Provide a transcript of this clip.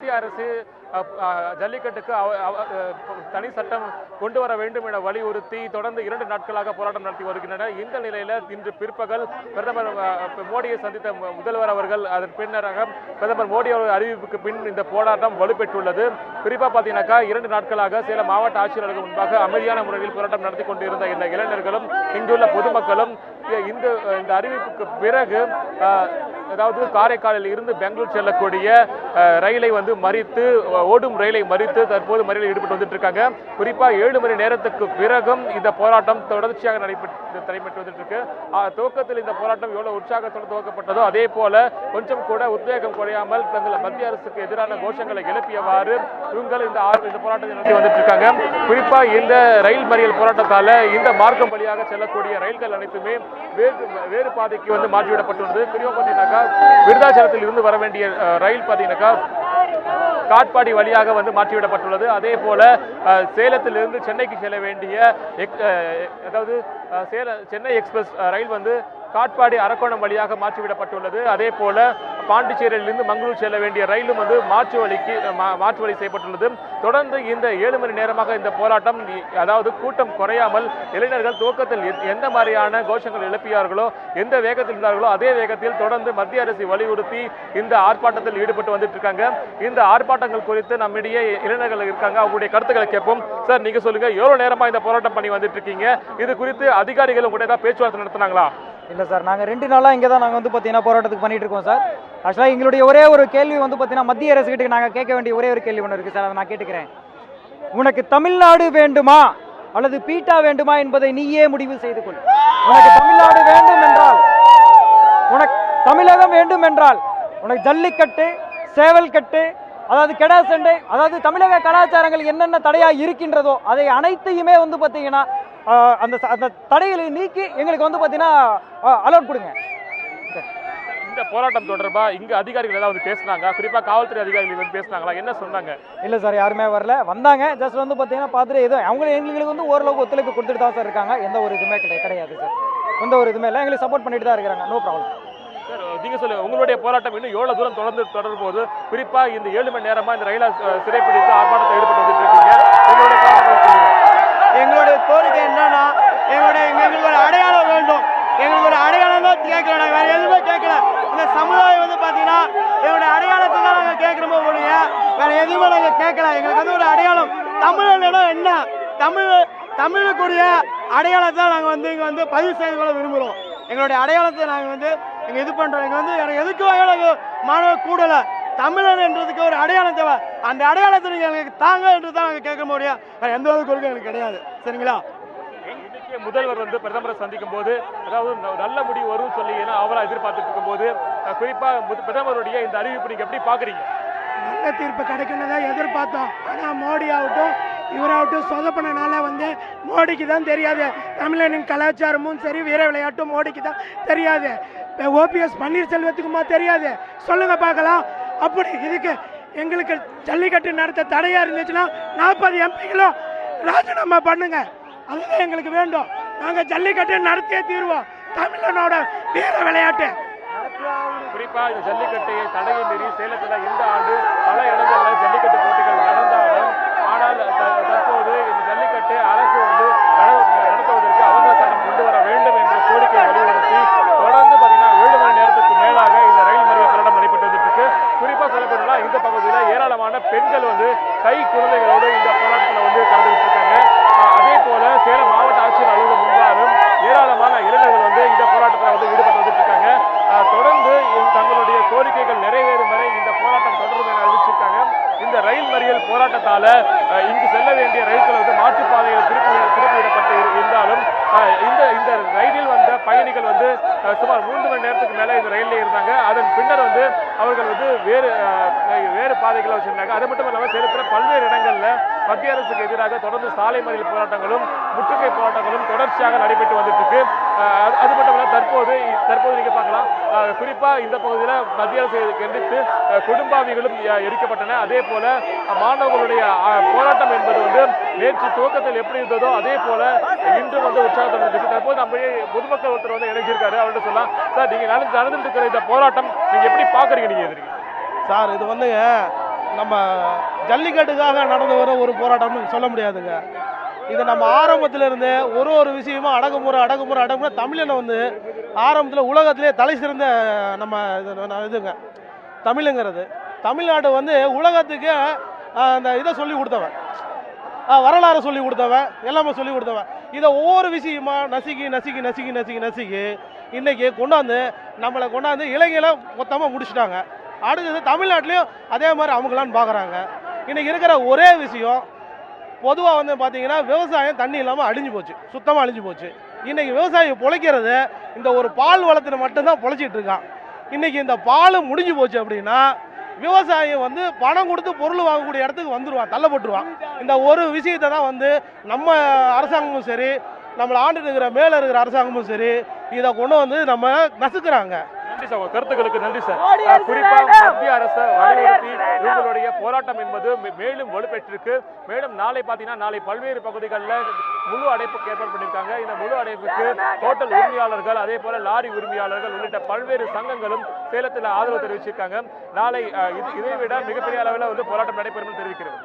மத்திய அரசு ஜல்லிக்கட்டுக்கு அவ- அவ- தனி சட்டம் கொண்டு வர வேண்டும் என வலியுறுத்தி தொடர்ந்து இரண்டு நாட்களாக போராட்டம் நடத்தி வருகின்றனர் இந்த நிலையில் இன்று பிற்பகல் பிரதமர் மோடியை சந்தித்த முதல்வர் அவர்கள் அதன் பின்னராக பிரதமர் மோடி அவர்கள் அறிவிப்புக்கு பின் இந்த போராட்டம் வலுப்பெற்றுள்ளது. குறிப்பா பார்த்தீங்கன்னாக்கா இரண்டு நாட்களாக சேலம் மாவட்ட ஆட்சியர்களுக்கு முன்பாக அமைதியான முறையில் போராட்டம் நடத்தி கொண்டிருந்த இந்த இளைஞர்களும் இங்குள்ள பொதுமக்களும் இந்த இந்த அறிவிப்புக்கு பிறகு அதாவது காரைக்காலில் இருந்து பெங்களூர் செல்லக்கூடிய ரயிலை வந்து மறித்து ஓடும் ரயிலை மறித்து தற்போது மறியலில் ஈடுபட்டு வந்துட்டு இருக்காங்க குறிப்பாக ஏழு மணி நேரத்துக்கு பிறகும் இந்த போராட்டம் தொடர்ச்சியாக நடைபெற்று நடைபெற்று வந்துட்டு இருக்கு துவக்கத்தில் இந்த போராட்டம் எவ்வளவு உற்சாகத்தோடு துவக்கப்பட்டதோ அதே போல கொஞ்சம் கூட உத்வேகம் குறையாமல் தங்கள் மத்திய அரசுக்கு எதிரான கோஷங்களை எழுப்பியவாறு இவங்கள் இந்த இந்த போராட்டத்தை நடத்தி வந்துட்டு இருக்காங்க குறிப்பாக இந்த ரயில் மறியல் போராட்டத்தால் இந்த மார்க்கம் வழியாக செல்லக்கூடிய ரயில்கள் அனைத்துமே வேறு வேறு பாதைக்கு வந்து மாற்றிவிடப்பட்டுள்ளது. குறிப்பா பார்த்தீங்கன்னாக்கா விருதாச்சலத்தில் இருந்து வர வேண்டிய ரயில் பார்த்தீங்கன்னாக்கா காட்பாடி வழியாக வந்து மாற்றிவிடப்பட்டுள்ளது. அதே போல அஹ், சேலத்திலிருந்து சென்னைக்கு செல்ல வேண்டிய எக்- அஹ், அதாவது அஹ், சேல சென்னை எக்ஸ்பிரஸ் ரயில் வந்து காட்பாடி அரக்கோணம் வழியாக மாற்றிவிடப்பட்டுள்ளது. அதே போல பாண்டிச்சேரியிலிருந்து மங்களூர் செல்ல வேண்டிய ரயிலும் வந்து மாற்று வழிக்கு மா- மாற்று வழி செய்யப்பட்டுள்ளது. தொடர்ந்து இந்த ஏழு மணி நேரமாக இந்த போராட்டம் அதாவது கூட்டம் குறையாமல் இளைஞர்கள் துவக்கத்தில் எந்த மாதிரியான கோஷங்கள் எழுப்பியார்களோ எந்த வேகத்தில் இருந்தார்களோ அதே வேகத்தில் தொடர்ந்து மத்திய அரசு வலியுறுத்தி இந்த ஆர்ப்பாட்டத்தில் ஈடுபட்டு வந்துட்டு இருக்காங்க இந்த ஆர்ப்பாட்டங்கள் குறித்து நம்மிடையே இளைஞர்கள் இருக்காங்க. அவங்களுடைய கருத்துக்களை கேட்போம். சார் நீங்க சொல்லுங்க. எவ்வளவு நேரமா இந்த போராட்டம் பண்ணி வந்துட்டு இருக்கீங்க இது குறித்து அதிகாரிகள் உங்களுடைய பேச்சுவார்த்தை நடத்துனாங்களா? இல்லை சார் நாங்கள் ரெண்டு நாளாக இங்கே தான் நாங்கள் வந்து பார்த்தீங்கன்னா போராட்டத்துக்கு பண்ணிட்டு இருக்கோம் சார். ஆக்சுவலாக எங்களுடைய ஒரே ஒரு கேள்வி வந்து பார்த்தீங்கன்னா மத்திய அரசுகிட்ட நாங்கள் கேட்க வேண்டிய ஒரே ஒரு கேள்வி ஒன்று இருக்குது சார் அதை நான் கேட்டுக்கிறேன். உனக்கு தமிழ்நாடு வேண்டுமா அல்லது பீட்டா வேண்டுமா என்பதை நீயே முடிவு செய்து கொள். உனக்கு தமிழ்நாடு வேண்டும் என்றால் உனக்கு தமிழகம் வேண்டும் என்றால் உனக்கு ஜல்லிக்கட்டு சேவல் கட்டு அதாவது கெடா சண்டை அதாவது தமிழக கலாச்சாரங்கள் என்னென்ன தடையாக இருக்கின்றதோ அதை அனைத்தையுமே வந்து பார்த்தீங்கன்னா அந்த அந்த தடைகளை நீக்கி எங்களுக்கு வந்து பார்த்தீங்கன்னா அலோட் கொடுங்க. இந்த போராட்டம் தொடர்பா இங்க அதிகாரிகள் ஏதாவது பேசுனாங்க குறிப்பா காவல்துறை அதிகாரிகள் வந்து பேசுனாங்களா? என்ன சொன்னாங்க? இல்லை சார் யாருமே வரல. வந்தாங்க. ஜஸ்ட் வந்து பார்த்தீங்கன்னா பார்த்துட்டு எதுவும் அவங்க எங்களுக்கு வந்து ஓரளவுக்கு ஒத்துழைப்பு கொடுத்துட்டு தான் சார் இருக்காங்க. எந்த ஒரு இதுவுமே கிடையாது கிடையாது சார். எந்த ஒரு இதுவுமே இல்லை. எங்களுக்கு சப்போர்ட் பண்ணிட்டு தான் இருக்கிறாங்க. நோ ப்ராப்ளம் சார் நீங்க சொல்லுங்க உங்களுடைய போராட்டம் இன்னும் எவ்வளவு தூரம் தொடர்ந்து தொடரும் போது குறிப்பா இந்த ஏழு மணி நேரமா இந்த ரயில சிறைப்பிடித்து ஆர்ப்பாட்டத்தை ஈடுபட்டு வந்துட்டு இருக்கீங்க. எங்களுடைய கோரிக்கை என்னன்னா எங்களுடைய எங்களுக்கு ஒரு அடையாளம் வேண்டும் எங்களுக்கு ஒரு அடையாளம் கேட்கல நாங்கள் வேற எதுவுமே கேட்கல. இந்த சமுதாயம் வந்து பார்த்தீங்கன்னா எங்களுடைய அடையாளத்தை தான் நாங்கள் கேட்குறோமோ ஒழிய வேற எதுவுமே நாங்கள் கேட்கல. எங்களுக்கு வந்து ஒரு அடையாளம் தமிழனா என்ன? தமிழ் தமிழுக்குரிய அடையாளத்தை நாங்கள் வந்து இங்கே வந்து பதிவு செய்து கொள்ள விரும்புகிறோம் எங்களுடைய அடையாளத்தை நாங்கள் வந்து இங்கே இது பண்ணுறோம் இங்கே வந்து எனக்கு எதுக்கு வகையில் மாணவர் கூடலை. தமிழன் என்றதுக்கு ஒரு அடையாளம் தேவை. அந்த அடையாளத்தை நீங்கள் எங்களுக்கு தாங்க என்று தான் நாங்கள் கேட்க முடியும் வேறு எந்த ஒரு கொள்கை எனக்கு கிடையாது. சரிங்களா? முதல்வர் வந்து பிரதமரை சந்திக்கும் போது அதாவது நல்ல முடிவு வரும் சொல்லி ஏன்னா அவரா எதிர்பார்த்துட்டு இருக்கும் போது குறிப்பா பிரதமருடைய இந்த அறிவிப்பு நீங்க எப்படி பாக்குறீங்க? நல்ல தீர்ப்பு கிடைக்கணும் தான் எதிர்பார்த்தோம். ஆனால் மோடி ஆகட்டும் இவராகட்டும் சொதப்பினால வந்து மோடிக்கு தான் தெரியாது. தமிழனின் கலாச்சாரமும் சரி வீர விளையாட்டும் மோடிக்கு தான் தெரியாது. ஓபிஎஸ் பன்னீர்செல்வத்துக்குமா தெரியாது. சொல்லுங்க பார்க்கலாம். அப்படி இதுக்கு எங்களுக்கு ஜல்லிக்கட்டு நடத்த தடையாக இருந்துச்சுன்னா நாற்பது எம்பிகளும் ராஜினாமா பண்ணுங்க. அதுதான் எங்களுக்கு வேண்டும். நாங்கள் ஜல்லிக்கட்டு நடத்தியே தீர்வோம். தமிழனோட வீர விளையாட்டு. குறிப்பா இந்த ஜல்லிக்கட்டை தடையை மீறி சேலத்தில் இந்த ஆண்டு பல இடங்களில் ஜல்லிக்கட்டு போட்டிகள் நடந்தாலும் ஆனால் தற்போது இந்த ஜல்லிக்கட்டு அரசு வந்து நடத்துவதற்கு அவசர சட்டம் கொண்டு வர வேண்டும் என்ற கோரிக்கையை வலியுறுத்தி தொடர்ந்து பாத்தீங்கன்னா ஏழு மணி நேரத்துக்கு மேலாக இந்த ரயில் மறியல் போராட்டம் நடைபெற்று வந்துட்டு இருக்கு. குறிப்பா சொல்லப்போனா இந்த பகுதியில் ஏராளமான பெண்கள் வந்து கை குழந்தைகளை இந்த போராட்டத்துல வந்து கலந்துகிட்டு இருக்காங்க அஹ் அதே போல சேலம் மாவட்ட ஆட்சியர் அலுவலகம் முன்பாலும் ஏராளமான இளைஞர்கள் வந்து இந்த போராட்டத்தில் வந்து ஈடுபட்டு வந்துட்டு இருக்காங்க அஹ் தொடர்ந்து இந்த தங்களுடைய கோரிக்கைகள் நிறைவேறும் வரை இந்த போராட்டம் தொடரும் என அறிவிச்சிருக்காங்க இந்த ரயில் மறியல் போராட்டத்தால இங்கு செல்ல வேண்டிய ரயில்கள் வந்து மாற்றுப்பாதையில் திருப்பி திருப்பிவிடப்பட்டு இருந்தாலும் இந்த இந்த ரயிலில் வந்த பயணிகள் வந்து சுமார் மூன்று மணி நேரத்துக்கு மேலே இந்த ரயிலில் இருந்தாங்க. அதன் பின்னர் வந்து அவர்கள் வந்து வேறு வேறு பாதைகளை வச்சிருந்தாங்க அது மட்டும் இல்லாமல் சேலத்தில் பல்வேறு இடங்களில் மத்திய அரசுக்கு எதிராக தொடர்ந்து சாலை மறியல் போராட்டங்களும் முற்றுகை போராட்டங்களும் தொடர்ச்சியாக நடைபெற்று வந்துட்டு இருக்கு அது- அது மட்டும் இல்லாமல் தற்போது தற்போது நீங்கள் பார்க்கலாம். குறிப்பாக இந்த பகுதியில் மத்திய அரசு கண்டித்து குடும்பாவிகளும் எரிக்கப்பட்டன. அதே போல மாணவர்களுடைய போராட்டம் என்பது வந்து நேற்று துவக்கத்தில் எப்படி இருந்ததோ அதே போல இன்று வந்து உற்சாகத்தை இருக்கு தற்போது நம்ம பொதுமக்கள் ஒருத்தர் வந்து இணைஞ்சிருக்காரு அவர்கிட்ட சொல்லலாம். சார் நீங்க நடந்து நடந்துட்டு இருக்கிற இந்த போராட்டம் நீங்க எப்படி பாக்குறீங்க நீங்க எதிர்க்கு? சார் இது வந்துங்க நம்ம ஜல்லிக்கட்டுக்காக நடந்து வர ஒரு போராட்டம்னு சொல்ல முடியாதுங்க. இது நம்ம ஆரம்பத்திலிருந்து ஒரு ஒரு விஷயமும் அடக்குமுறை அடக்குமுறை அடக்குமுறை தமிழனை வந்து ஆரம்பத்தில் உலகத்திலே தலை சிறந்த நம்ம இது இதுங்க. தமிழுங்கிறது. தமிழ்நாடு வந்து உலகத்துக்கு அந்த இதை சொல்லி கொடுத்தவன். வரலாறு சொல்லி கொடுத்தவன் எல்லாமே சொல்லி கொடுத்தவன். இதை ஒவ்வொரு விஷயமா நசுக்கி நசுக்கி நசுக்கி நசுக்கி நசுக்கி இன்னைக்கு கொண்டாந்து நம்மளை கொண்டாந்து இளைஞரை மொத்தமாக முடிச்சிட்டாங்க. அடுத்தது தமிழ்நாட்டிலையும் அதே மாதிரி அவங்களான்னு பார்க்குறாங்க இன்னைக்கு இருக்கிற ஒரே விஷயம் பொதுவாக வந்து பார்த்தீங்கன்னா விவசாயம் தண்ணி இல்லாமல் அழிஞ்சு போச்சு. சுத்தமாக அழிஞ்சு போச்சு. இன்னைக்கு விவசாயி பொழைக்கிறது இந்த ஒரு பால் வளத்தில் மட்டும்தான் பொழைச்சிட்டு இருக்கான். இன்னைக்கு இந்த பால் முடிஞ்சு போச்சு அப்படின்னா விவசாயி வந்து பணம் கொடுத்து பொருள் வாங்கக்கூடிய இடத்துக்கு வந்துடுவான் தள்ளப்பட்டுருவான் இந்த ஒரு விஷயத்தை தான் வந்து நம்ம அரசாங்கமும் சரி நம்மளை ஆண்டுட்டு இருக்கிற மேலே இருக்கிற அரசாங்கமும் சரி இதை கொண்டு வந்து நம்ம நசுக்கிறாங்க. நன்றி சார். கருத்துக்களுக்கு நன்றி சார். அஹ், குறிப்பா மத்திய அரசை வலியுறுத்தி இவங்களுடைய போராட்டம் என்பது மேலும் வலுப்பெற்றிருக்கு. மேலும் நாளை பார்த்தீங்கன்னா நாளை பல்வேறு பகுதிகளில் முழு அடைப்புக்கு ஏற்பாடு பண்ணியிருக்காங்க. இந்த முழு அடைப்புக்கு ஹோட்டல் உரிமையாளர்கள் அதே போல லாரி உரிமையாளர்கள் உள்ளிட்ட பல்வேறு சங்கங்களும் சேலத்தில் ஆதரவு தெரிவிச்சிருக்காங்க. நாளை இதை விட மிகப்பெரிய அளவில் வந்து போராட்டம் நடைபெறும் தெரிவிக்கிறது.